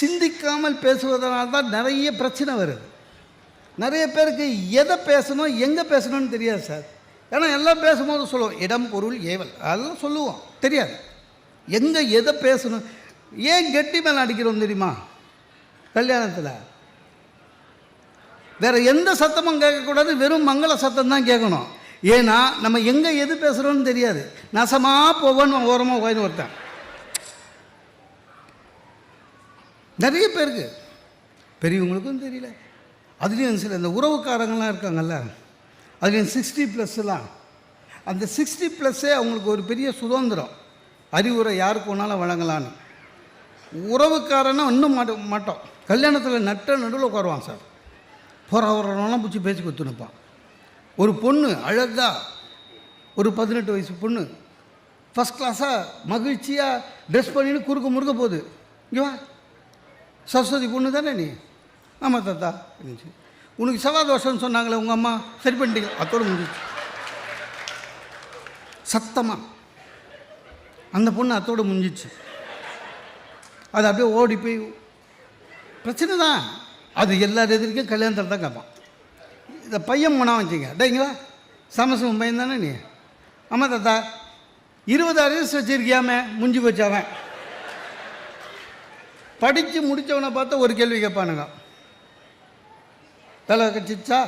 சிந்திக்காமல் பேசுவதனால தான் நிறைய பிரச்சனை வருது. நிறைய பேருக்கு எதை பேசணும் எங்கே பேசணும்னு தெரியாது சார். ஏன்னா எல்லாம் பேசும்போது சொல்லுவோம் இடம் பொருள் ஏவல். அதெல்லாம் சொல்லுவோம். தெரியாது. எங்கே எதை பேசணும்? ஏன் கெட்டி மேலே அடிக்கிறோம் தெரியுமா? கல்யாணத்தில். வேறு எந்த சத்தமும் கேட்கக்கூடாது வெறும் மங்கள சத்தம் தான் கேட்கணும். ஏன்னா நம்ம எங்கே எது பேசுகிறோன்னு தெரியாது. நசமாக போவோன்னு ஓரமாக உட்காந்து ஒருத்தன். நிறைய பேருக்கு பெரியவங்களுக்கும் தெரியல. அதுலேயும் சில இந்த உறவுக்காரங்களாம் இருக்காங்கல்ல. அதுலேயும் சிக்ஸ்டி ப்ளஸ்லாம் அந்த சிக்ஸ்டி ப்ளஸ்ஸே அவங்களுக்கு ஒரு பெரிய சுதந்திரம். அறிவுரை யாருக்கு வேணாலும் வழங்கலான்னு உறவுக்காரனா இன்னும் மாட்ட மாட்டோம். கல்யாணத்தில் நட்ட நடுவில் உட்காருவான் சார். போகிற வரலாம் பிடிச்சி பேச்சு கொடுத்து நிற்பான். ஒரு பொண்ணு அழகாக ஒரு பதினெட்டு வயசு பொண்ணு ஃபஸ்ட் கிளாஸாக மகிழ்ச்சியாக ட்ரெஸ் பண்ணின்னு குறுக்க முறுக்க போகுது. இங்கே வா. சரஸ்வதி பொண்ணு தானே நீ? ஆமாம் தாத்தா இருந்துச்சு. உனக்கு செவ்வாய் தோஷம்னு சொன்னாங்களே உங்கள் அம்மா? சரி பண்ணிட்டீங்க. அத்தோடு முடிஞ்சிச்சு. சத்தமாக அந்த பொண்ணு அத்தோடு முடிஞ்சிச்சு. அது அப்படியே ஓடி போய் பிரச்சனை தான். அது எல்லார் எதிர்க்கும் கல்யாணத்தில் தான் கேட்பான். இந்த பையன் போனால் வச்சுங்க டேங்களா சமசம் பையன் தானே நீ? ஆமாம் தாத்தா. இருபதாயிரம் வயசு வச்சிருக்கியாமே? முடிஞ்சு போச்சு அவன். படித்து முடித்தவனை பார்த்தா ஒரு கேள்வி கேட்பானுங்க. வேலை கிடச்சிச்சா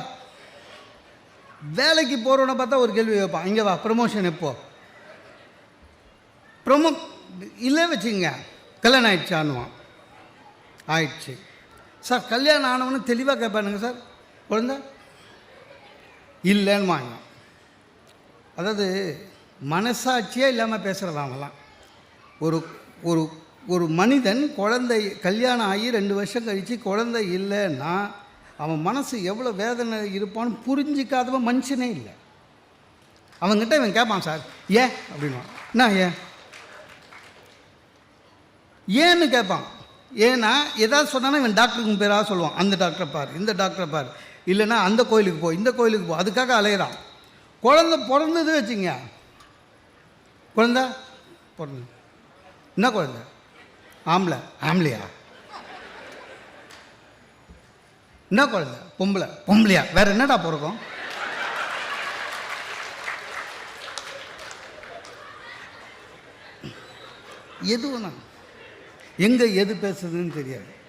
வேலைக்கு போகிறவனை பார்த்தா ஒரு கேள்வி கேட்பான். இங்கே வா ப்ரமோஷன் எப்போ? ப்ரொமோ இல்லை வச்சுங்க கல்யாணம் ஆயிடுச்சான்னுவான். ஆயிடுச்சு. சார் கல்யாணம் ஆனவனு தெளிவாக கேட்பானுங்க சார். குழந்த? இல்லைன்னு வாங்க அதாவது மனசாட்சியே இல்லாமல் பேசுகிறதாங்களாம் ஒரு ஒரு ஒரு மனிதன் குழந்தை கல்யாணம் ஆகி ரெண்டு வருஷம் கழித்து குழந்தை இல்லைன்னா அவன் மனசு எவ்வளோ வேதனை இருப்பான்னு புரிஞ்சிக்காதவன் மனுஷனே இல்லை. அவன்கிட்ட இவன் கேட்பான் சார் ஏன்? அப்படின்வான் என்ன ஏன் ஏன்னு கேட்பான் ஏன்னா ஏதாவது சொன்னானா இவன் டாக்டருக்கு பேராக சொல்லுவான். அந்த டாக்டரை பார் இந்த டாக்டரை பார். இல்லைன்னா அந்த கோயிலுக்கு போ இந்த கோயிலுக்கு போ. அதுக்காக அலையிறான். குழந்த பிறந்தது வச்சுங்க குழந்த பிறந்தது. என்ன குழந்த? ஆம்பளை. ஆம்பளையா? என்ன குழந்த? பொம்பளை. பொம்பளையா? வேற என்னடா பிறக்கும்? எது வேணா எங்கே எது பேசுதுன்னு தெரியாது.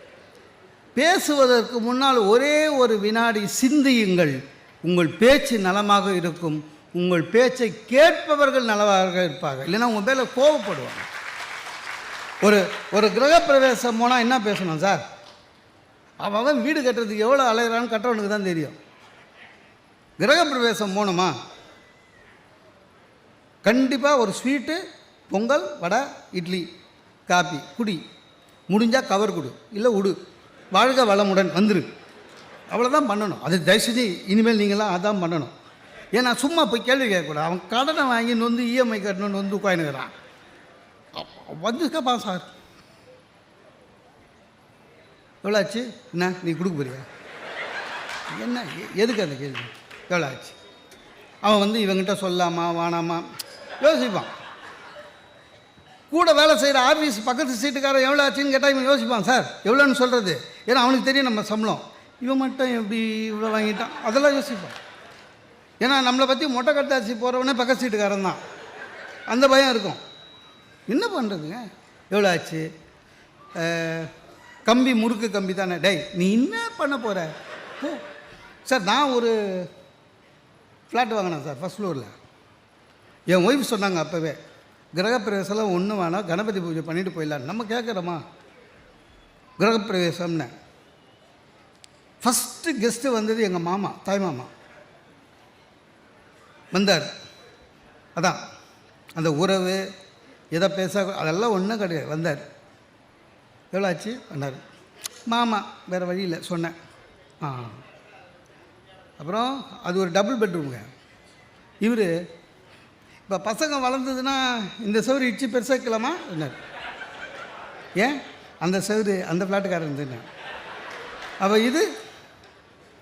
பேசுவதற்கு முன்னால் ஒரே ஒரு வினாடி சிந்தியுங்கள். உங்கள் பேச்சு நலமாக இருக்கும். உங்கள் பேச்சை கேட்பவர்கள் நலமாக இருப்பார்கள். இல்லைன்னா உங்கள் மேலே கோவப்படுவாங்க. ஒரு ஒரு கிரகப்பிரவேசம் போனால் என்ன பேசணும் சார்? அவன் வீடு கட்டுறதுக்கு எவ்வளோ அலையிறான்னு கட்டுறவனுக்கு தான் தெரியும். கிரகப்பிரவேசம் போகணுமா? கண்டிப்பாக ஒரு ஸ்வீட்டு பொங்கல் வடை இட்லி காப்பி குடி. முடிஞ்சால் கவர் கொடு. இல்லை உடு. வாழ்க வளமுடன். வந்துரு. அவ்வளோதான் பண்ணணும். அது தயவுசெய்து இனிமேல் நீங்களாம் அதான் பண்ணணும். ஏன்னா சும்மா போய் கேள்வி கேட்கக்கூடாது. அவன் கடனை வாங்கி நொந்து இஎம்ஐ கட்டணும்னு வந்து உட்காந்துக்கிறான் வந்துருக்கப்பா சார். எவ்வளோ ஆச்சு என்ன? நீ கொடுக்க போறியா? என்ன? எ- எதுக்கு அந்த கேள்வி? எவ்வளோ ஆச்சு அவன் வந்து இவங்கிட்ட சொல்லாமா வானாமா யோசிப்பான். கூட வேலை செய்கிற ஆஃபீஸ் பக்கத்து சீட்டுக்காரன் எவ்வளோ ஆச்சுன்னு கேட்டால் இவன் யோசிப்பான் சார். எவ்வளோன்னு சொல்கிறது ஏன்னா அவனுக்கு தெரியும் நம்ம சம்பளம். இவன் மட்டும் எப்படி இவ்வளோ வாங்கிட்டான்? அதெல்லாம் யோசிப்பான். ஏன்னா நம்மளை பற்றி மொட்டை கட்டாசி போகிறவனே பக்கத்து சீட்டுக்காரன் தான். அந்த பயம் இருக்கும். என்ன பண்ணுறதுங்க எவ்வளோ ஆச்சு கம்பி முறுக்கு கம்பி தானே. டேய் நீ என்ன பண்ண போகிற போ. சார் நான் ஒரு ஃப்ளாட் வாங்கினேன் சார் ஃபஸ்ட் ஃப்ளோரில் என் ஒய்ஃப் சொன்னாங்க அப்போவே கிரகப்பிரவேசம்லாம் ஒன்று வேணாம் கணபதி பூஜை பண்ணிட்டு போயிடலாம் நம்ம கேட்குறோமா கிரகப்பிரவேசம்னு. ஃபஸ்ட்டு கெஸ்ட்டு வந்தது எங்கள் மாமா தாய் மாமா. வந்தார். அதான். அந்த உறவு எதை பேச அதெல்லாம் ஒன்றும் கிடையாது. வந்தார். எவ்வளோ ஆச்சு பண்ணார் மாமா வேறு வழியில் சொன்னேன். ஆ. அப்புறம் அது ஒரு டபுள் பெட்ரூமுங்க இவர் இப்போ பசங்க வளர்ந்ததுன்னா இந்த சவுறு இடிச்சு பெருசாக்கலாமா என்னார் ஏன்? அந்த சவுறு அந்த ஃப்ளாட்டுக்காரன் இருந்துன்னு அப்போ இது?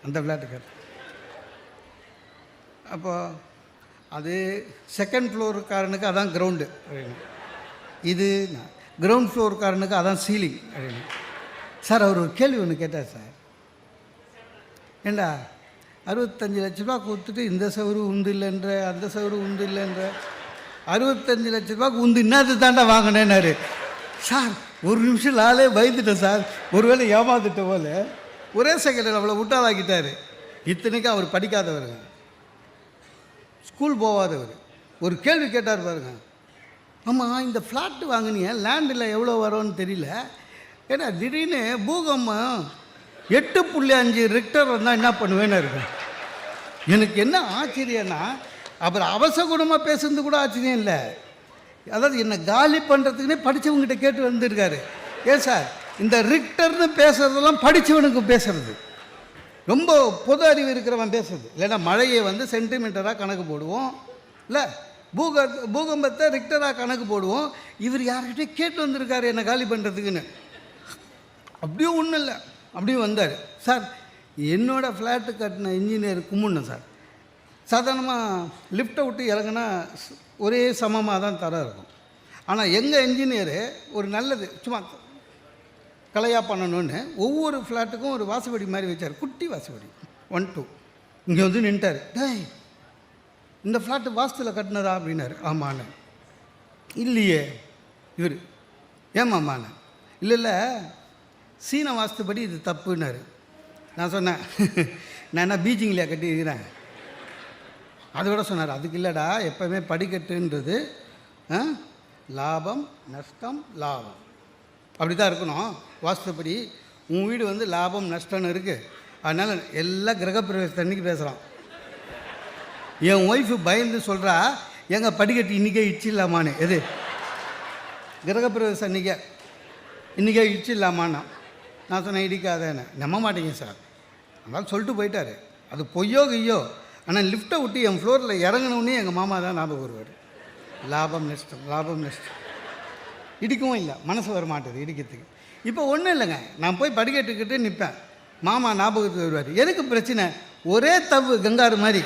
அந்த ஃப்ளாட்டுக்காரர் அப்போது அது செகண்ட் ஃப்ளோருக்காரனுக்கு அதான் கிரவுண்டு அப்படின்னு இது கிரவுண்ட் ஃப்ளோர்காரனுக்கு அதான் சீலிங் அப்படின்னு சார் அவர் ஒரு கேள்வி ஒன்று கேட்டார் சார். ஏண்டா? அறுபத்தஞ்சு லட்ச ரூபா கொடுத்துட்டு இந்த சவுறு உண்டு இல்லைன்ற அந்த சவுறு உண்டு இல்லைன்ற. அறுபத்தஞ்சு லட்ச ரூபாய்க்கு உந்து இன்னது தாண்டா வாங்கினேன்னாரு. சார் ஒரு நிமிஷம் நாளே பயந்துட்டேன் சார். ஒருவேளை ஏமாந்துட்ட போல. ஒரே செகண்டில் அவ்வளோ முட்டாளாக்கிட்டாரு. இத்தனைக்கும் அவர் படிக்காதவருங்க ஸ்கூல் போகாதவர் ஒரு கேள்வி கேட்டார் பாருங்க. ஆமாம் இந்த ஃப்ளாட்டு வாங்கினீங்க லேண்டில் எவ்வளோ வரும்னு தெரியல. ஏன்னா திடீர்னு பூகம்பம் எட்டு புள்ளி அஞ்சு ரிக்டர் வந்தால் என்ன பண்ணுவேன்னு இருக்கும் எனக்கு என்ன ஆச்சரியன்னா அப்புறம் அவசகுணமாக பேசுறது கூட ஆச்சரியம் இல்லை. அதாவது என்னை காலி பண்ணுறதுக்குனே படித்தவங்ககிட்ட கேட்டு வந்திருக்காரு. ஏன் சார்? இந்த ரிக்டர்னு பேசுகிறதெல்லாம் படித்தவனுக்கு பேசுறது. ரொம்ப பொது அறிவு இருக்கிறவன் பேசுறது. இல்லைன்னா மழையை வந்து சென்டிமீட்டராக கணக்கு போடுவோம். இல்லை? பூக பூகம்பத்தை ரிக்டராக கணக்கு போடுவோம். இவர் யார்கிட்டயும் கேட்டு வந்திருக்காரு என்னை காலி பண்ணுறதுக்குன்னு அப்படியும் ஒன்றும் இல்லை. அப்படியும் வந்தார். சார் என்னோடய ஃப்ளாட்டு கட்டின இன்ஜினியர் கும்பிடணும் சார். சாதாரணமாக லிஃப்ட்டை விட்டு இறங்குனா ஒரே சமமாக தான் தரம் இருக்கும். ஆனால் எங்கள் இன்ஜினியரு ஒரு நல்லது சும்மா கலையாக பண்ணணும்னு ஒவ்வொரு ஃப்ளாட்டுக்கும் ஒரு வாசப்படி மாதிரி வச்சார். குட்டி வாசப்படி. ஒன் டூ இங்கே வந்து நின்ட்டார். டேய் இந்த ஃப்ளாட்டு வாஸ்துவில் கட்டினதா அப்படின்னாரு. ஆமாண்ணே. இல்லையே. இவர். ஏமாம்மாண்ணே இல்லை இல்லை. சீன வாஸ்துப்படி இது தப்புன்னாரு. நான் சொன்னேன். நான் என்ன பீஜிங்லையா கட்டியிருக்கிறேன்? அது கூட சொன்னார். அதுக்கு இல்லைடா எப்போவுமே படிக்கட்டுன்றது ஆ, லாபம் நஷ்டம் லாபம். அப்படி தான் இருக்கணும். வாஸ்துப்படி உன் வீடு வந்து லாபம் நஷ்டம்னு இருக்குது அதனால் எல்லா கிரகப்பிரவேசத்தன்னைக்கு பேசுகிறான் என் ஒய்ஃபு பயந்து சொல்கிறா எங்க படிக்கட்டு இன்றைக்கே இடிச்சிடலாமான்னு? எது? கிரகப்பிரவேசம் அன்றைக்கே இன்றைக்கே இடிச்சிடலாமான்னா? நான் சொன்னேன் இடிக்காதேன்னு. நம்ப மாட்டேங்க சார். அதனால் சொல்லிட்டு போயிட்டாரு. அது பொய்யோ கையோ ஆனால் லிஃப்ட்டை விட்டு என் ஃப்ளோரில் இறங்கினோடனே எங்கள் மாமா தான் ஞாபகம் வருவார். லாபம் நஷ்டம் லாபம் நஷ்டம். இடிக்கவும் இல்லை. மனசு வர மாட்டேது இடிக்கிறதுக்கு. இப்போ ஒன்றும் இல்லைங்க. நான் போய் படிக்கட்டுக்கிட்டு நிற்பேன் மாமா ஞாபகத்துக்கு வருவார். எதுக்கு பிரச்சனை? ஒரே தவு கங்காரு மாதிரி.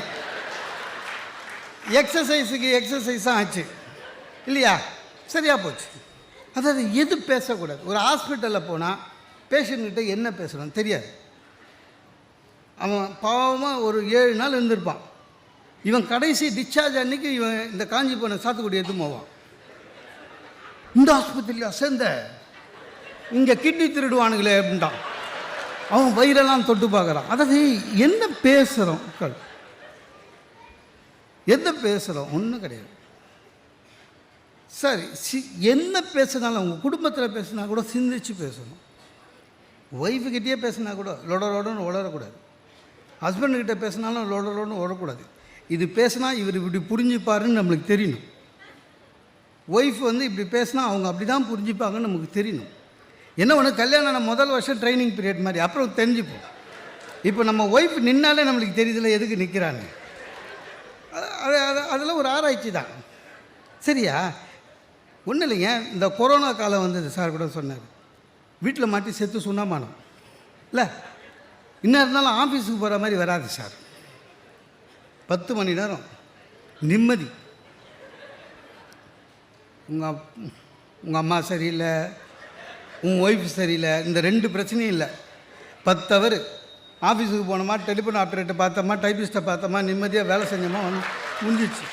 எக்ஸசைஸுக்கு எக்ஸசைஸாக ஆச்சு. இல்லையா? சரியாக போச்சு. அதாவது எது பேசக்கூடாது? ஒரு ஹாஸ்பிட்டலில் போனால் பேஷண்ட்கிட்ட என்ன பேசணும்? தெரியாது. அவன் பாவமாக ஒரு ஏழு நாள் இருந்திருப்பான். இவன் கடைசி டிஸ்சார்ஜ் அன்னைக்கு இவன் இந்த காஞ்சி போன சாத்துக்குடி எடுத்து போவான். இந்த ஆஸ்பத்திரியில் சேர்ந்த இங்கே கிட்னி திருடுவானுங்களே அப்படின்ட்டான். அவன் வயிறெல்லாம் தொட்டு பார்க்குறான். அதாவது என்ன பேசுகிறோம் என்ன எந்த பேசுகிறோம் ஒன்றும் கிடையாது. சரி சி என்ன பேசுனாலும் உங்கள் குடும்பத்தில் பேசுனா கூட சிந்திச்சு பேசணும். ஒய்ஃபுக்கிட்டே பேசுனா கூட லொடரோடன்னு உளரக்கூடாது ஹஸ்பண்டுக்கிட்ட பேசினாலும் லொடரோடன்னு உளரக்கூடாது இது பேசினா இவர் இப்படி புரிஞ்சுப்பாருன்னு நம்மளுக்கு தெரியணும். ஒய்ஃப் வந்து இப்படி பேசினா அவங்க அப்படி தான் புரிஞ்சுப்பாங்கன்னு நமக்கு தெரியணும். என்ன ஒன்று கல்யாணம் முதல் வருஷம் ட்ரைனிங் பீரியட் மாதிரி அப்புறம் தெரிஞ்சுப்போம். இப்போ நம்ம ஒய்ஃப் நின்னாலே நம்மளுக்கு தெரியுதுல எதுக்கு நிற்கிறான்னு அதெல்லாம் ஒரு ஆராய்ச்சி தான். சரியா? ஒன்றும் இல்லைங்க இந்த கொரோனா காலம் வந்தது சார் கூட சொன்னார். வீட்டில் மாட்டி செத்து சுண்ணாமானம் இல்லை இன்னும் இருந்தாலும் ஆஃபீஸுக்கு போகிற மாதிரி வராது சார். பத்து மணி நேரம் நிம்மதி. உங்கள் உங்கள் அம்மா சரியில்லை உங்கள் ஒய்ஃப் சரியில்லை இந்த ரெண்டு பிரச்சனையும் இல்லை. பத்து ஹவர் ஆஃபீஸுக்கு போனோமா டெலிஃபோன் ஆப்ரேட்டர் பார்த்தோமா டைப்பிஸ்ட்டை பார்த்தோமா நிம்மதியாக வேலை செஞ்சோமா வந்து முடிஞ்சிச்சு